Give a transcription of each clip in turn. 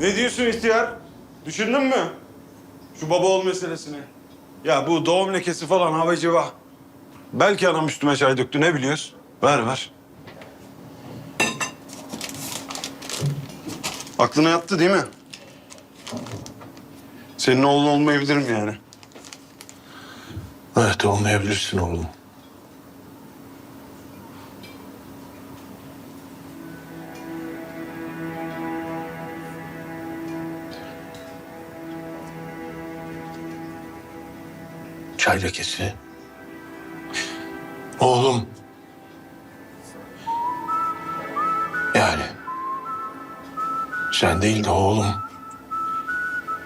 Ne diyorsun ihtiyar? Düşündün mü? Şu baba ol meselesini. Ya bu doğum lekesi falan havacıva. Belki anam üstüme çay döktü ne biliyoruz? Ver ver. Aklına yattı değil mi? Senin oğlun olmayabilirim yani. Evet olmayabilirsin oğlum. Çay lekesi. Oğlum. Yani. Sen değil de oğlum.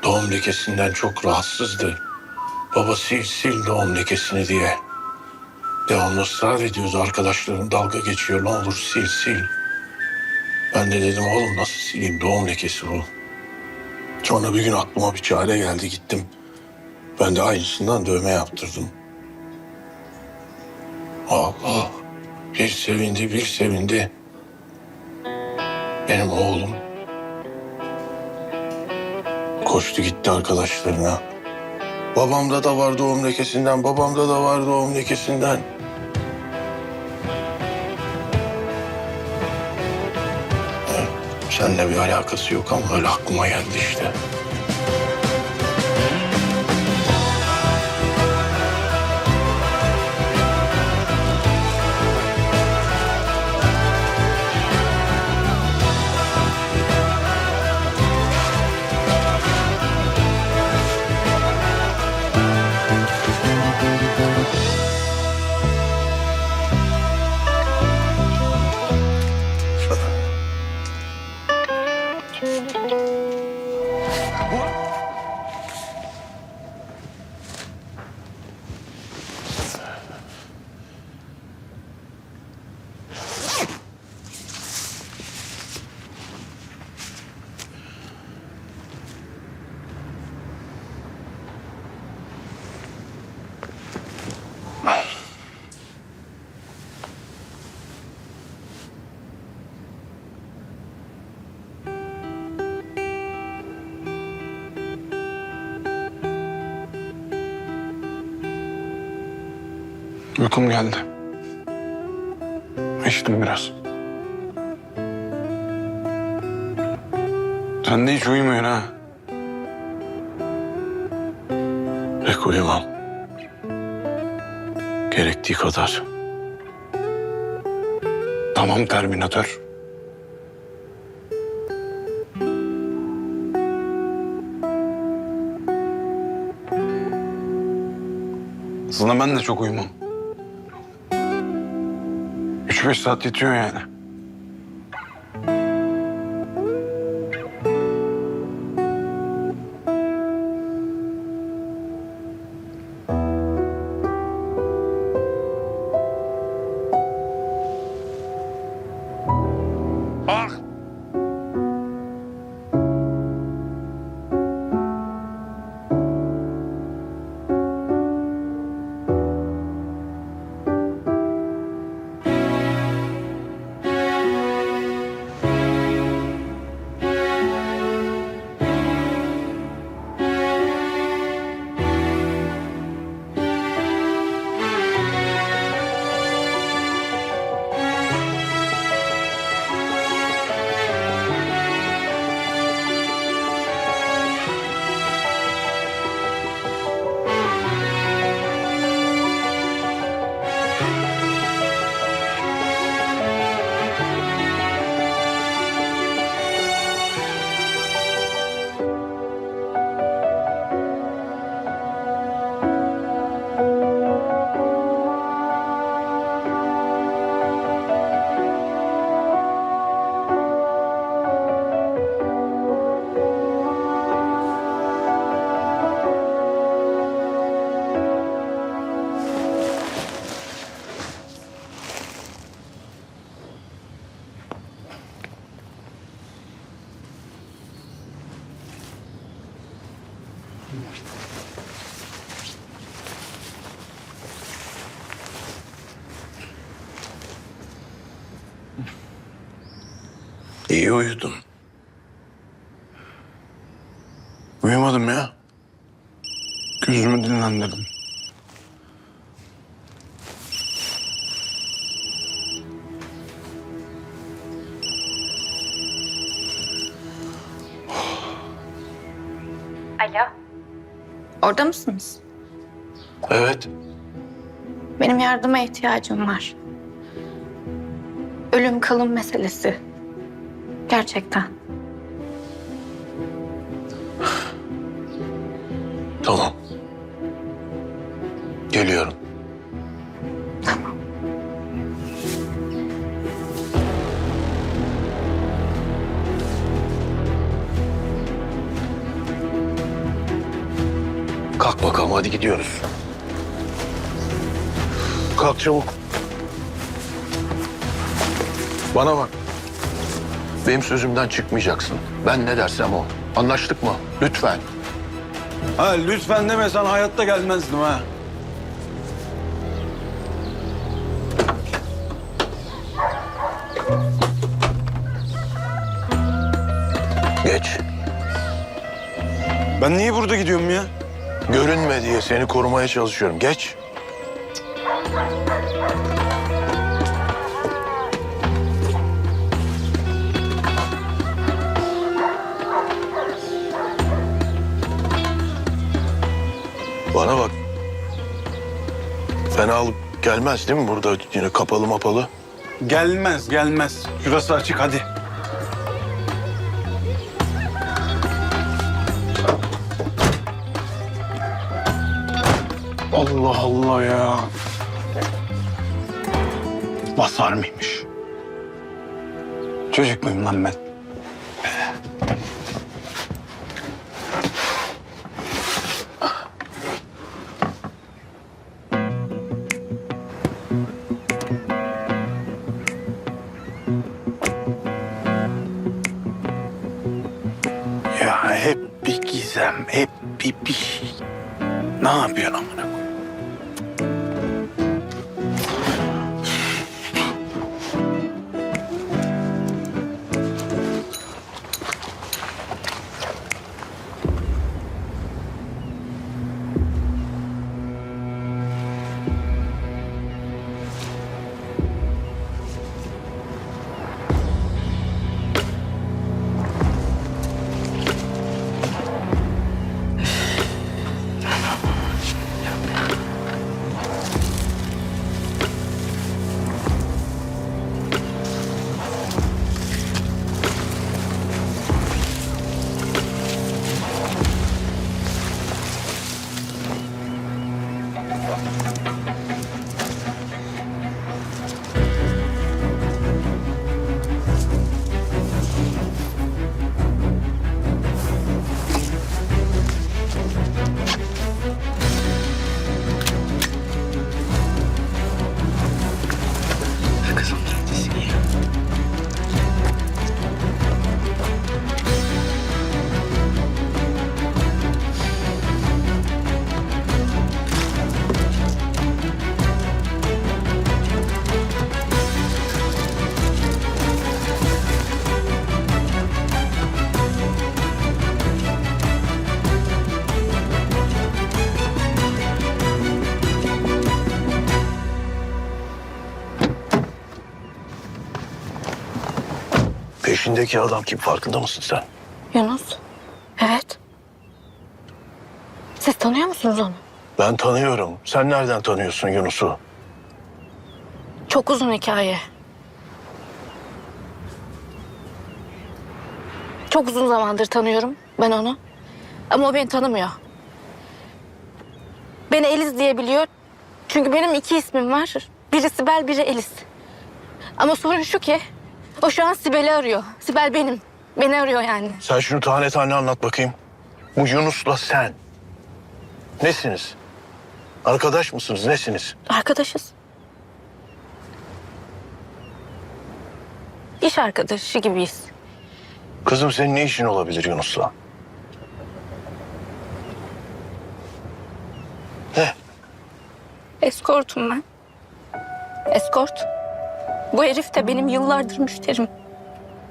Doğum lekesinden çok rahatsızdı. Baba sil sil doğum lekesini diye. Devamlı ısrar ediyoruz arkadaşlarım dalga geçiyor ne olur sil sil. Ben de dedim oğlum nasıl sileyim doğum lekesi bu. Sonra bir gün aklıma bir çare geldi gittim. Ben de aynısından dövme yaptırdım. Allah bir sevindi bir sevindi. Benim oğlum. Koştu gitti arkadaşlarına. Babamda da var doğum lekesinden, babamda da var doğum lekesinden. Seninle bir alakası yok ama öyle aklıma geldi işte. Uykum geldi. İçtim biraz. Sen de hiç uyumuyorsun ha. Pek uyumam. Gerektiği kadar. Tamam Terminator. Aslında ben de çok uyumam. Üç beş saat yetiyor yani. İyi uyudum. Uyumadım ya. Gözümü dinlendirdim. Alo. Orada mısınız? Evet. Benim yardıma ihtiyacım var. Ölüm kalım meselesi. Gerçekten. Tamam. Geliyorum. Kalk bakalım hadi gidiyoruz. Kalk çabuk. Bana bak. Benim sözümden çıkmayacaksın. Ben ne dersem o. Anlaştık mı? Lütfen. Ha lütfen demesen hayatta gelmezdim ha. Geç. Ben niye burada gidiyorum ya? Görünme diye seni korumaya çalışıyorum. Geç. Bana bak. Fenalık gelmez değil mi burada yine kapalı mapalı? Gelmez gelmez. Şurası açık hadi. Allah Allah ya. Basar mıymış? Çocuk muyum lan ben? Hep bir bir şey. Ne yapıyorsun amına Peşindeki adam kim farkında mısın sen? Yunus. Evet. Siz tanıyor musunuz onu? Ben tanıyorum. Sen nereden tanıyorsun Yunus'u? Çok uzun hikaye. Çok uzun zamandır tanıyorum ben onu. Ama o beni tanımıyor. Beni Eliz diye biliyor. Çünkü benim iki ismim var. Biri Sibel, biri Eliz. Ama sorun şu ki o şu an Sibel'i arıyor. Sibel benim. Beni arıyor yani. Sen şunu tane tane anlat bakayım. Bu Yunus'la sen. Nesiniz? Arkadaş mısınız? Nesiniz? Arkadaşız. İş arkadaşı gibiyiz. Kızım senin ne işin olabilir Yunus'la? Ne? Eskortum ben. Eskort. Bu herif de benim yıllardır müşterim.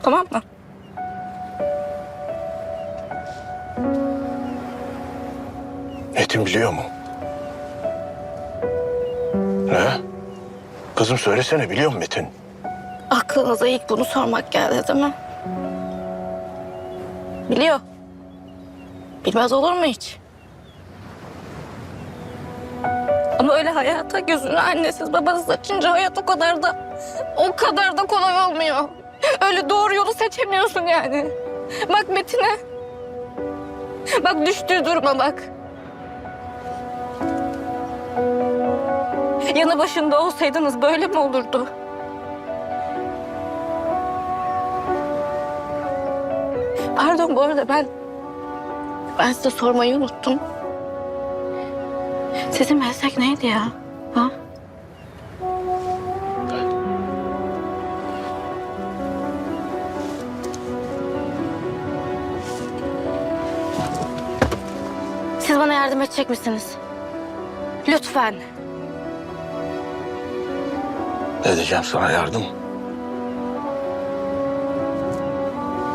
Tamam mı? Metin biliyor mu? Ne? Kızım söylesene biliyor mu Metin? Aklınıza ilk bunu sormak geldi değil mi? Biliyor. Bilmez olur mu hiç? Ama öyle hayata gözünü annesiz babasız açınca hayat o kadar da o kadar da kolay olmuyor. Öyle doğru yolu seçemiyorsun yani. Bak Metin'e. Bak düştüğü duruma bak. Yanı başında olsaydınız böyle mi olurdu? Pardon bu arada ben... Ben size sormayı unuttum. Sizin meslek neydi ya? Ha? Edecek misiniz? Lütfen. Ne diyeceğim sana yardım?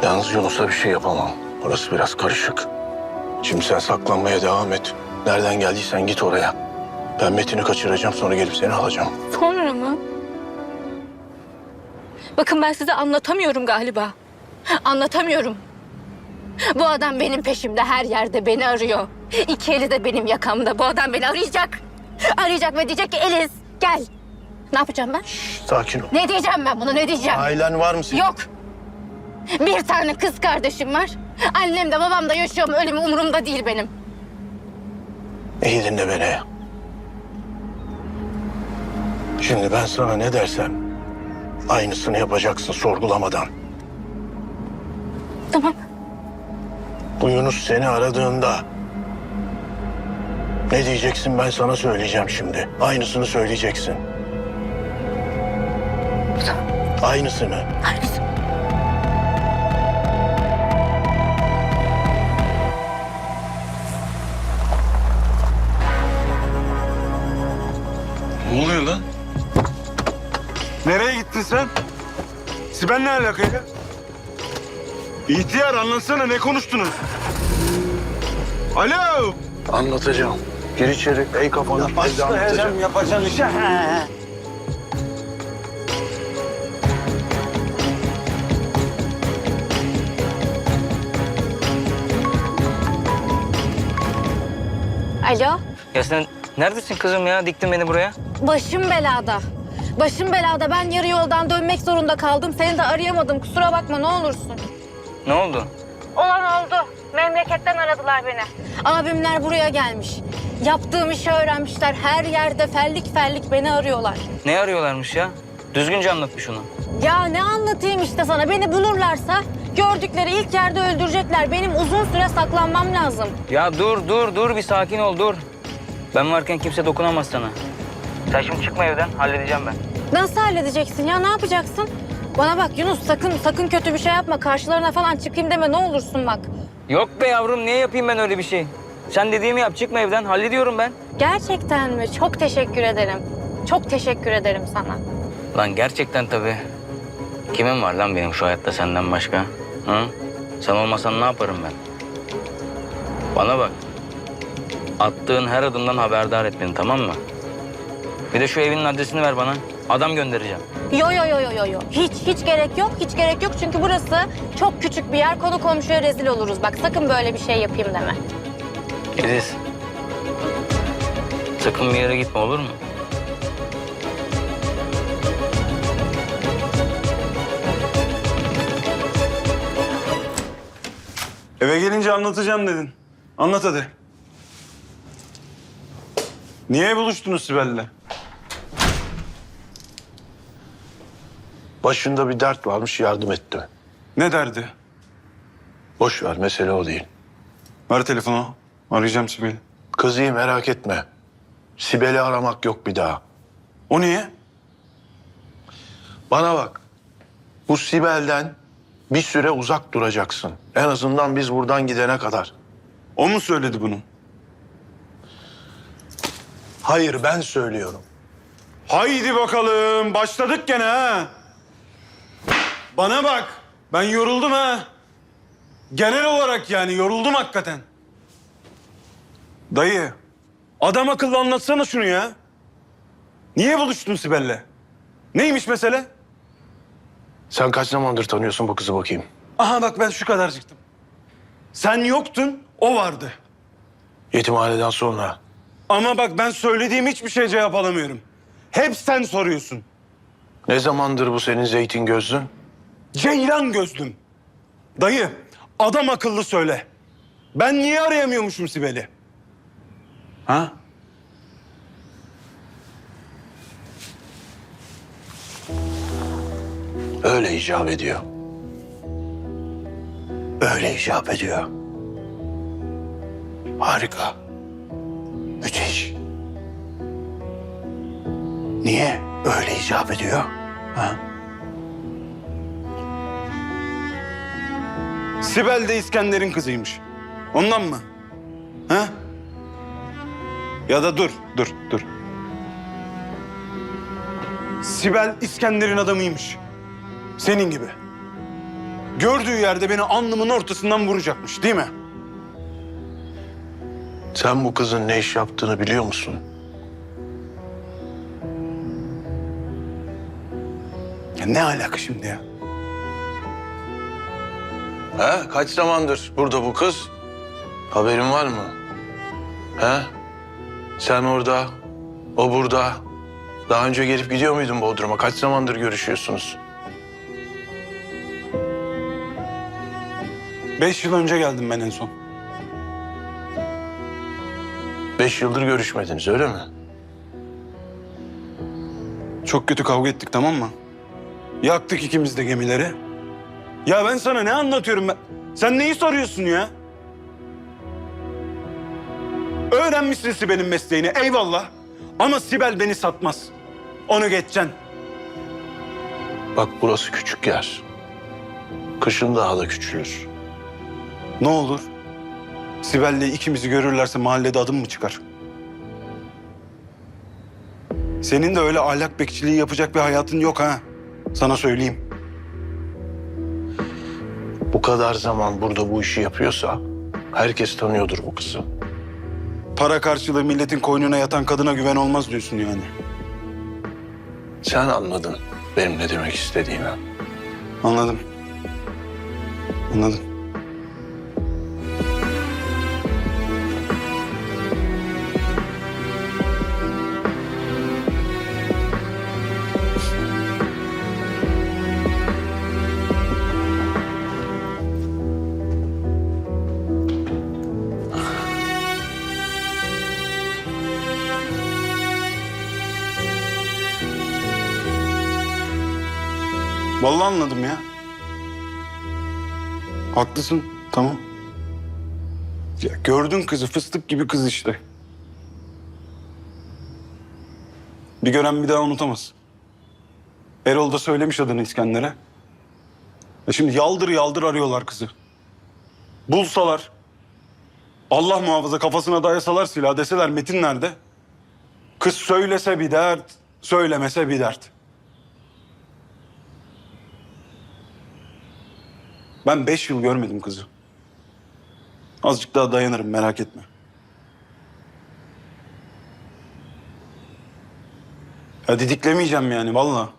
Yalnız Yunus'a bir şey yapamam. Orası biraz karışık. Şimdi sen saklanmaya devam et. Nereden geldiysen git oraya. Ben Metin'i kaçıracağım sonra gelip seni alacağım. Sonra mı? Bakın ben size anlatamıyorum galiba. Anlatamıyorum. Bu adam benim peşimde her yerde beni arıyor. İki eli de benim yakamda. Bu adam beni arayacak. Arayacak ve diyecek ki Eliz gel. Ne yapacağım ben? Sakin ol. Ne diyeceğim ben bunu ne diyeceğim? Ailen var mı senin? Yok. Bir tane kız kardeşim var. Annem de babam da yaşıyor mu ölümü umurumda değil benim. İyi dinle beni. Şimdi ben sana ne dersem aynısını yapacaksın sorgulamadan. Tamam. Bu Yunus seni aradığında ne diyeceksin ben sana söyleyeceğim şimdi. Aynısını söyleyeceksin. Tamam. Aynısını. Aynısı. Ne oluyor lan? Nereye gittin sen? Sibel ne alakayla? İhtiyar anlatsana ne konuştunuz? Alo! Anlatacağım. Gir içeri. Ey kafanı. anlatacağım. yapacağın işe. Alo. Ya sen neredesin kızım ya? Diktin beni buraya. Başım belada. Başım belada. Ben yarı yoldan dönmek zorunda kaldım. Seni de arayamadım. Kusura bakma ne olursun. Ne oldu? Olan oldu. Memleketten aradılar beni. Abimler buraya gelmiş. Yaptığım işi öğrenmişler. Her yerde fellik fellik beni arıyorlar. Ne arıyorlarmış ya? Düzgünce anlat bir şunu. Ya ne anlatayım işte sana. Beni bulurlarsa gördükleri ilk yerde öldürecekler. Benim uzun süre saklanmam lazım. Ya dur dur dur bir sakin ol dur. Ben varken kimse dokunamaz sana. Sen şimdi çıkma evden halledeceğim ben. Nasıl halledeceksin ya? Ne yapacaksın? Bana bak Yunus sakın sakın kötü bir şey yapma. Karşılarına falan çıkayım deme ne olursun bak. Yok be yavrum niye yapayım ben öyle bir şey? Sen dediğimi yap çıkma evden hallediyorum ben. Gerçekten mi? Çok teşekkür ederim. Çok teşekkür ederim sana. Lan gerçekten tabii. Kimin var lan benim şu hayatta senden başka? Hı? Sen olmasan ne yaparım ben? Bana bak. Attığın her adımdan haberdar et beni tamam mı? Bir de şu evinin adresini ver bana. Adam göndereceğim. Yo yo yo yo yo yo. Hiç hiç gerek yok. Hiç gerek yok çünkü burası çok küçük bir yer. Konu komşuya rezil oluruz. Bak sakın böyle bir şey yapayım deme. Ediz. Sakın bir yere gitme olur mu? Eve gelince anlatacağım dedin. Anlat hadi. Niye buluştunuz Sibel'le? Başında bir dert varmış yardım etti. Ne derdi? Boş ver mesele o değil. Ver telefonu. Arayacağım Sibel'i. Kızıyı merak etme. Sibel'i aramak yok bir daha. O niye? Bana bak. Bu Sibel'den bir süre uzak duracaksın. En azından biz buradan gidene kadar. O mu söyledi bunu? Hayır ben söylüyorum. Haydi bakalım. Başladık gene ha. Bana bak. Ben yoruldum ha. Genel olarak yani yoruldum hakikaten. Dayı, adam akıllı anlatsana şunu ya. Niye buluştun Sibel'le? Neymiş mesele? Sen kaç zamandır tanıyorsun bu kızı bakayım? Aha bak ben şu kadar çıktım. Sen yoktun, o vardı. Yetimhaneden sonra. Ama bak ben söylediğim hiçbir şey cevap alamıyorum. Hep sen soruyorsun. Ne zamandır bu senin zeytin gözlün? Ceylan gözlüm. Dayı, adam akıllı söyle. Ben niye arayamıyormuşum Sibel'i? Ha? Öyle icap ediyor. Öyle icap ediyor. Harika. Müthiş. Niye öyle icap ediyor? Ha? Sibel de İskender'in kızıymış. Ondan mı? Ha? Ya da dur, dur, dur. Sibel İskender'in adamıymış. Senin gibi. Gördüğü yerde beni alnımın ortasından vuracakmış değil mi? Sen bu kızın ne iş yaptığını biliyor musun? Ya ne alaka şimdi ya? Ha? Kaç zamandır burada bu kız? Haberin var mı? Ha? Sen orada, o burada. Daha önce gelip gidiyor muydun Bodrum'a? Kaç zamandır görüşüyorsunuz? Beş yıl önce geldim ben en son. Beş yıldır görüşmediniz öyle mi? Çok kötü kavga ettik tamam mı? Yaktık ikimiz de gemileri. Ya ben sana ne anlatıyorum ben? Sen neyi soruyorsun ya? Öğrenmişsin Sibel'in mesleğini eyvallah. Ama Sibel beni satmaz. Onu geçeceksin. Bak burası küçük yer. Kışın daha da küçülür. Ne olur? Sibel'le ikimizi görürlerse mahallede adım mı çıkar? Senin de öyle ahlak bekçiliği yapacak bir hayatın yok ha. Sana söyleyeyim. Bu kadar zaman burada bu işi yapıyorsa herkes tanıyordur bu kızı. Para karşılığı milletin koynuna yatan kadına güven olmaz diyorsun yani. Sen anladın benim ne demek istediğimi. Anladım. Anladım. Vallahi anladım ya. Haklısın. Tamam. Ya gördün kızı fıstık gibi kız işte. Bir gören bir daha unutamaz. Erol da söylemiş adını İskender'e. E şimdi yaldır yaldır arıyorlar kızı. Bulsalar, Allah muhafaza kafasına dayasalar silah deseler Metin nerede? Kız söylese bir dert, söylemese bir dert. Ben beş yıl görmedim kızı. Azıcık daha dayanırım merak etme. Ya didiklemeyeceğim yani vallahi.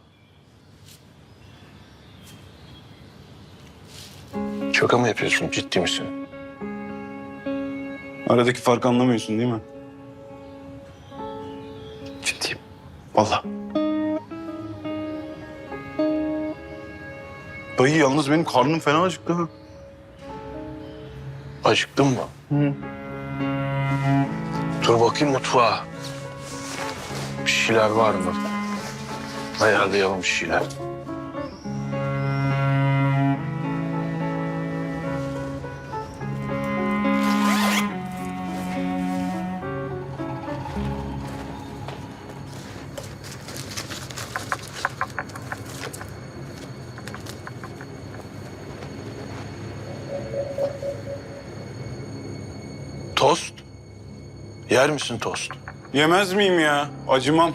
Şaka mı yapıyorsun ciddi misin? Aradaki farkı anlamıyorsun değil mi? Ciddiyim. Vallahi. Dayı yalnız benim karnım fena acıktı ha. Acıktın mı? Dur bakayım mutfağa. Bir şeyler var mı? Ayarlayalım bir şeyler. Yer misin tost? Yemez miyim ya? Acımam.